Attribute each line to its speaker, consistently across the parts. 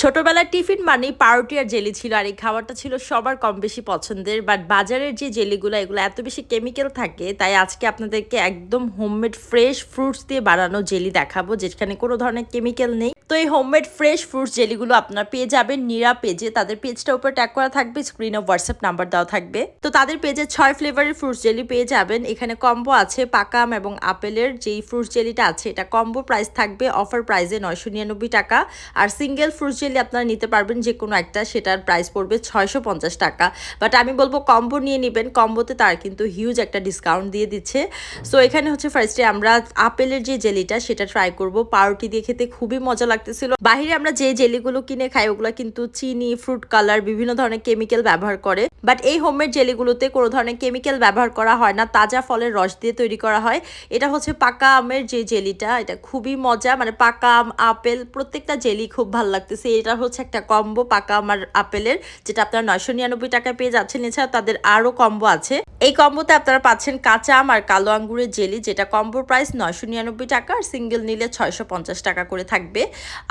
Speaker 1: ছোটবেলার টিফিন মানেই পাউরুটি আর জেলি ছিল, আর এই খাবারটা ছিল সবার কম বেশি পছন্দের। বাট বাজারের যে জেলিগুলো, এগুলো এত বেশি কেমিক্যাল থাকে, তাই আজকে আপনাদেরকে একদম হোমমেড ফ্রেশ ফ্রুটস দিয়ে বানানো জেলি দেখাবো, যেখানে কোনো ধরনের কেমিক্যাল নেই। তো এই হোমমেড ফ্রেশ ফ্রুটস জেলিগুলো আপনার পেয়ে যাবেন, নিরা পেজে। তাদের পেজটা উপর ট্যাগ করা থাকবে স্ক্রিনে হোয়াটসঅ্যাপ নাম্বার দেওয়া থাকবে। তো তাদের পেজে ছয় ফ্লেভারের ফ্রুটস জেলি পেয়ে যাবেন। এখানে কম্বো আছে পাকা আম এবং আপেলের, যেই ফ্রুটস জেলিটা আছে, এটা কম্বো প্রাইস থাকবে অফার প্রাইসে নয়শো নিরানব্বই টাকা। আর সিঙ্গেল ফ্রুটস জেলি আপনারা নিতে পারবেন যে কোনো একটা, সেটার প্রাইস পড়বে ছয়শো পঞ্চাশ টাকা। বাট আমি বলব কম্বো নিয়ে নেবেন। কম্বোতে তার কিন্তু হিউজ একটা ডিসকাউন্ট দিয়ে দিচ্ছে। সো এখানে হচ্ছে ফার্স্টে আমরা আপেলের যে জেলিটা সেটা ট্রাই করব। পাউরুটি দিয়ে খেতে খুবই মজা লাগতেছিল। বাহিরে আমরা যে জেলিগুলো কিনে খাই, ওগুলো কিন্তু চিনি ফ্রুট কালার বিভিন্ন ধরনের কেমিক্যাল ব্যবহার করে। বাট এই হোমমেড জেলিগুলোতে কোনো ধরনের কেমিক্যাল ব্যবহার করা হয় না, তাজা ফলের রস দিয়ে তৈরি করা হয়। এটা হচ্ছে পাকা আমের যে জেলিটা, এটা খুবই মজা মানে পাকা আম, আপেল, প্রত্যেকটা জেলি খুব ভালো লাগতেছে। এটা হচ্ছে একটা কম্বো পাকা আমার আপেলের, যেটা আপনারা নয়শো নিরানব্বই টাকায় পেয়ে যাচ্ছেন। এছাড়া তাদের আরও কম্বো আছে। এই কম্বোতে আপনারা পাচ্ছেন কাঁচা আম আর কালো আঙ্গুরের জেলি, যেটা কম্বোর প্রাইস নয়শো নিরানব্বই টাকা আর সিঙ্গেল নিলে ছয়শো পঞ্চাশ টাকা করে থাকবে।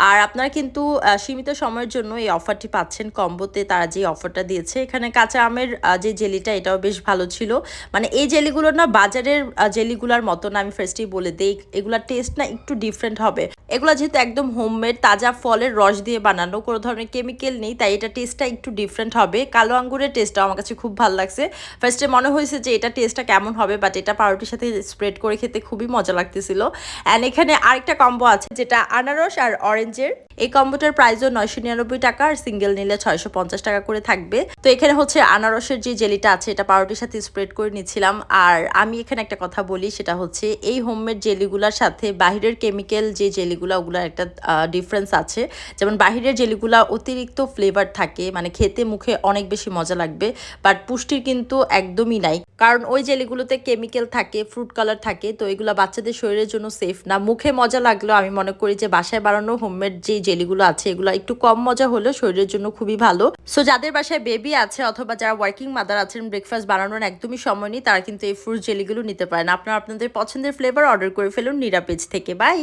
Speaker 1: আর আপনারা কিন্তু সীমিত সময়ের জন্য এই অফারটি পাচ্ছেন কম্বোতে। তারা যে অফারটা দিয়েছে, এখানে কাঁচা আমের যে জেলিটা, এটাও বেশ ভালো ছিল। মানে এই জেলিগুলো না, বাজারের জেলিগুলোর মতো না আমি ফার্স্টেই বলে দিই, এগুলার টেস্ট না একটু ডিফারেন্ট হবে। এগুলো যেহেতু একদম হোমমেড তাজা ফলের রস দিয়ে বানানো, কোনো ধরনের কেমিক্যাল নেই, তাই এটা টেস্টটা একটু ডিফারেন্ট হবে। কালো আঙ্গুরের টেস্টটা আমার কাছে খুব ভালো লাগছে। ফার্স্টে মনে যে এটা টেস্টটা কেমন হবে বাট এটা পাউরুটির সাথে স্প্রেড করে খেতে খুবই মজা লাগতেছিল। অ্যান্ড এখানে আরেকটা কম্বো আছে, যেটা আনারস আর অরেঞ্জের এই কম্বোটার প্রাইসও নয়শো নিরানব্বই টাকা আর সিঙ্গেল নিলে ছয়শো পঞ্চাশ টাকা করে থাকবে। তো এখানে হচ্ছে আনারসের যে জেলিটা আছে, এটা পাউরুটির সাথে স্প্রেড করে নিচ্ছিলাম। আর আমি এখানে একটা কথা বলি, সেটা হচ্ছে এই হোমমেড জেলিগুলোর সাথে বাহিরের কেমিক্যাল যে জেলিগুলো ওগুলোর একটা ডিফারেন্স আছে। যেমন বাহিরের জেলিগুলো অতিরিক্ত ফ্লেভার থাকে মানে খেতে মুখে অনেক বেশি মজা লাগবে বাট পুষ্টির কিন্তু একদমই নাই। কারণ ওই জেলিগুলোতে কেমিক্যাল থাকে ফ্রুট কালার থাকে, তো এগুলো বাচ্চাদের শরীরের জন্য সেফ না। মুখে মজা লাগল আমি মনে করি যে বাসায় বানানো হোমমেড যে জেলিগুলো আছে, এগুলো একটু কম মজা হলেও শরীরের জন্য খুবই ভালো। সো যাদের বাসায় বেবি আছে অথবা যারা ওয়ার্কিং মাদার আছেন ব্রেকফাস্ট বানানোর একদমই সময় নেই, তারা কিন্তু এই ফ্রুট জেলিগুলো নিতে পারেন। আপনারা আপনাদের পছন্দের ফ্লেভার অর্ডার করে ফেলুন নিরাপেজ থেকে। বাই